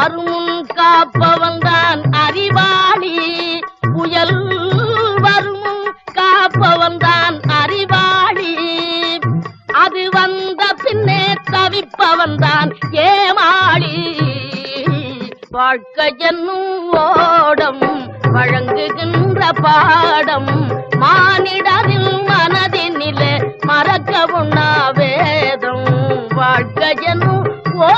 வருமுன் காப்பவன் தான் அறிவாளி. புயல் வருமுன் காப்பவன் தான் அறிவாளி. அது வந்த பின்னே தவிப்பவன் தான் ஏமாளி. வாழ்க்கை என்னும் ஓடம் வழங்குகின்ற பாடம் மானிடரில் மனதினிலே மறக்க உண்ணா வேதம். வாழ்க்கை என்னும் ஓ